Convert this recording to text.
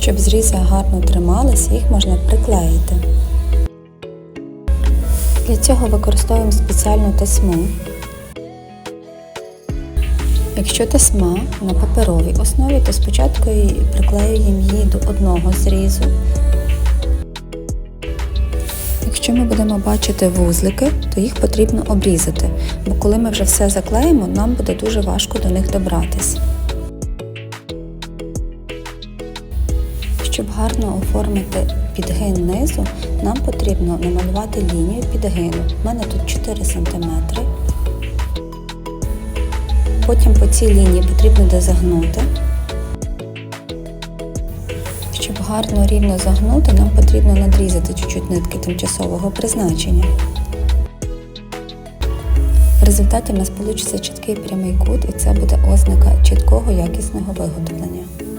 Щоб зрізи гарно тримались, їх можна приклеїти. Для цього використовуємо спеціальну тасьму. Якщо тасма на паперовій основі, то спочатку приклеюємо її до одного зрізу. Якщо ми будемо бачити вузлики, то їх потрібно обрізати, бо коли ми вже все заклеїмо, нам буде дуже важко до них добратись. Щоб гарно оформити підгин низу, нам потрібно намалювати лінію підгину. У мене тут 4 см. Потім по цій лінії потрібно дозагнути. Щоб гарно рівно загнути, нам потрібно надрізати чуть-чуть нитки тимчасового призначення. В результаті в нас вийде чіткий прямий кут і це буде ознака чіткого якісного виготовлення.